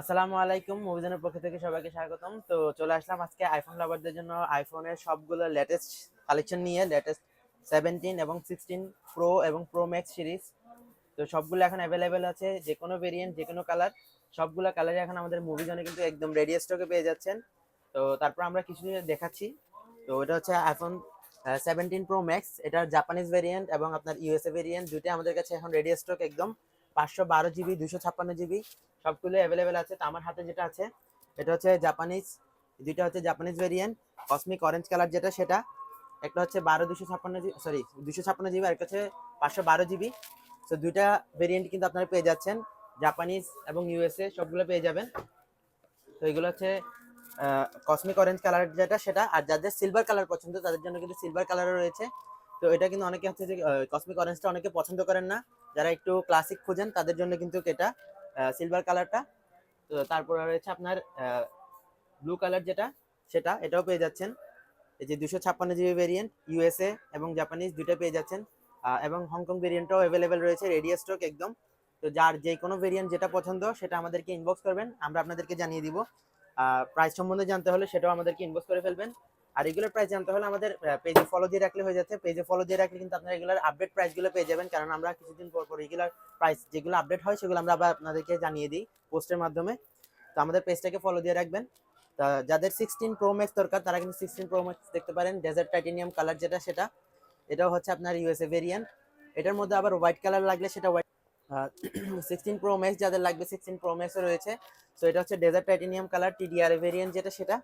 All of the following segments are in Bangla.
আসসালামু আলাইকুম, মুভিজনের পক্ষ থেকে সবাইকে স্বাগতম। তো চলে আসলাম আজকে আইফোন লাভারদের জন্য। আইফোনের সবগুলো লেটেস্ট কালেকশন নিয়ে লেটেস্ট সেভেন্টিন এবং সিক্সটিন প্রো এবং প্রো ম্যাক্স সিরিজ তো সবগুলো এখন অ্যাভেলেবেল আছে, যে কোনো ভেরিয়েন্ট যে কোনো কালার সবগুলো কালারই এখন আমাদের মুভিজনে কিন্তু একদম রেডি স্টকে পেয়ে যাচ্ছেন। তো তারপর আমরা কিছু দেখাচ্ছি। তো এটা হচ্ছে আইফোন সেভেন্টিন প্রো ম্যাক্স এটার জাপানিজ ভেরিয়েন্ট এবং আপনার ইউএসএ ভেরিয়েন্ট দুটোই আমাদের কাছে এখন রেডি স্টক একদম। পাঁচশো বারো জিবি দুশো ছাপ্পান্ন জিবি সবগুলো অ্যাভেলেবেল আছে। তো আমার হাতে যেটা আছে, এটা হচ্ছে জাপানিজ দুইটা হচ্ছে Japanese variant cosmic orange colour যেটা, সেটা। একটা হচ্ছে বারো দুশো ছাপ্পান্ন জিবি সরি দুশো ছাপ্পান্ন জিবি আর একটা হচ্ছে পাঁচশো বারো জিবি তো দুইটা ভেরিয়েন্ট কিন্তু আপনারা পেয়ে যাচ্ছেন। জাপানিজ এবং ইউএসএ সবগুলো পেয়ে যাবেন। তো এগুলো হচ্ছে কসমিক অরেঞ্জ কালার যেটা, সেটা। আর যাদের সিলভার কালার পছন্দ, তাদের জন্য কিন্তু সিলভার কালারও রয়েছে। তো এটা কিন্তু অনেকে হচ্ছে যে কসমিক অরেঞ্জটা অনেকে পছন্দ করেন না। যারা একটু ক্লাসিক খুঁজেন, তাদের জন্য কিন্তু এটা সিলভার কালারটা তো তারপর রয়েছে আপনার ব্লু কালার যেটা, সেটা, এটাও পেয়ে যাচ্ছেন। এই যে দুশো ছাপ্পান্ন জিবি ভেরিয়েন্ট ইউএসএ এবং জাপানিজ দুটো পেয়ে যাচ্ছেন। এবং হংকং ভেরিয়েন্টটাও অ্যাভেলেবেল রয়েছে রেডিও স্টক একদম। তো যার যে কোনো ভেরিয়েন্ট যেটা পছন্দ, সেটা আমাদেরকে ইনবক্স করবেন, আমরা আপনাদেরকে জানিয়ে দিব। প্রাইস সম্বন্ধে জানতে হলে সেটাও আমাদেরকে ইনবক্স করে ফেলবেন। আর রেগুলার প্রাইস জানতে হলে আমাদের পেজে ফলো দিয়ে রাখলে হয়ে যাচ্ছে। পেজে ফলো দিয়ে রাখলে কিন্তু আপনারা রেগুলার আপডেট প্রাইসগুলো পেয়ে যাবেন। কারণ আমরা কিছুদিন পর পর রেগুলার প্রাইস যেগুলো আপডেট হয় সেগুলো আমরা আবার আপনাদেরকে জানিয়ে দিই পোস্টের মাধ্যমে। তো আমাদের পেজটাকে ফলো দিয়ে রাখবেন। তা যাদের সিক্সটিন প্রো ম্যাক্স দরকার, তারা কিন্তু সিক্সটিন প্রো ম্যাক্স দেখতে পারেন। ডেজার্ট টাইটেনিয়াম কালার যেটা, সেটা। এটাও হচ্ছে আপনার ইউএসএ ভেরিয়েন্ট এটার মধ্যে আবার হোয়াইট কালার লাগলে সেটা হোয়াইট সিক্সটিন প্রো ম্যাক্স যাদের লাগবে সিক্সটিন প্রো ম্যাক্সও রয়েছে। সো এটা হচ্ছে desert titanium colour TDR variant যেটা, সেটা।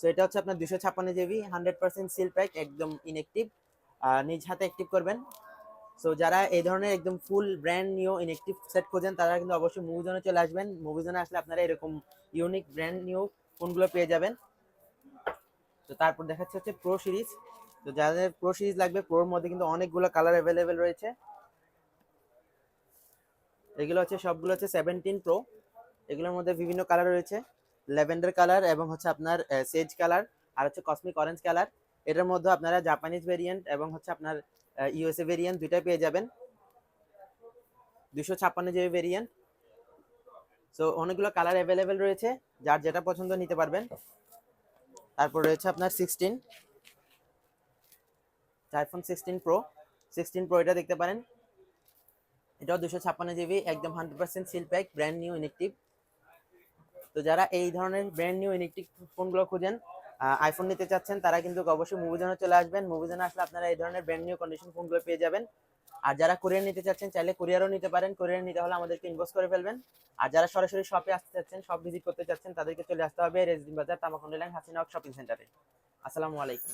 সো এটা হচ্ছে আপনার দুশো ছাপ্পান্ন GB hundred percent seal pack একদম ইনএক্টিভ নিজ হাতে অ্যাক্টিভ করবেন। সো যারা এই ধরনের একদম full brand new inactive set খোঁজেন, তারা কিন্তু অবশ্যই মুভিজনে চলে আসবেন। মুভিজনে আসলে আপনারা এরকম ইউনিক ব্র্যান্ড নিউ ফোনগুলো পেয়ে যাবেন। তো তারপর দেখাচ্ছে হচ্ছে প্রো সিরিজ তো যাদের প্রো সিরিজ লাগবে প্রোর মধ্যে কিন্তু অনেকগুলো কালার অ্যাভেলেবেল রয়েছে। এগুলো হচ্ছে সবগুলো হচ্ছে সেভেন্টিন প্রো এগুলোর মধ্যে বিভিন্ন কালার রয়েছে। ল্যাভেন্ডার কালার এবং হচ্ছে আপনার সেজ কালার আর হচ্ছে কসমিক অরেঞ্জ কালার। এটার মধ্যে আপনারা জাপানিজ ভেরিয়েন্ট এবং হচ্ছে আপনার ইউএসএ ভেরিয়েন্ট দুইটাই পেয়ে যাবেন। দুশো ছাপ্পান্ন জিবি ভেরিয়েন্ট সো অনেকগুলো কালার অ্যাভেলেবেল রয়েছে, যার যেটা পছন্দ নিতে পারবেন। তারপর রয়েছে আপনার sixteen iPhone sixteen pro sixteen pro এটা দেখতে পারেন। এটাও দুশো ছাপ্পান্ন জিবি একদম hundred percent seal pack brand new inactive তো যারা এই ধরনের ব্র্যান্ড নিউ ইলেকট্রিক ফোনগুলো খুঁজেন আইফোন নিতে চাচ্ছেন, তারা কিন্তু অবশ্যই মুভিজনে চলে আসবেন। মুভিজনে আসলে আপনারা এই ধরনের ব্র্যান্ড নিউ কন্ডিশন ফোনগুলো পেয়ে যাবেন। আর যারা কুরিয়ার নিতে চাচ্ছেন, চাইলে কুরিয়ারও নিতে পারেন। কুরিয়ার নিতে হলে আমাদেরকে ইনবক্স করে ফেলবেন। আর যারা সরাসরি শপে আসতে চাচ্ছেন শপ ভিজিট করতে চাচ্ছেন, তাদেরকে চলে আসতে হবে রেজদিন বাজার তামাকুন্ডি লাইন হাসিনক শপিং সেন্টারে। আসসালামু আলাইকুম।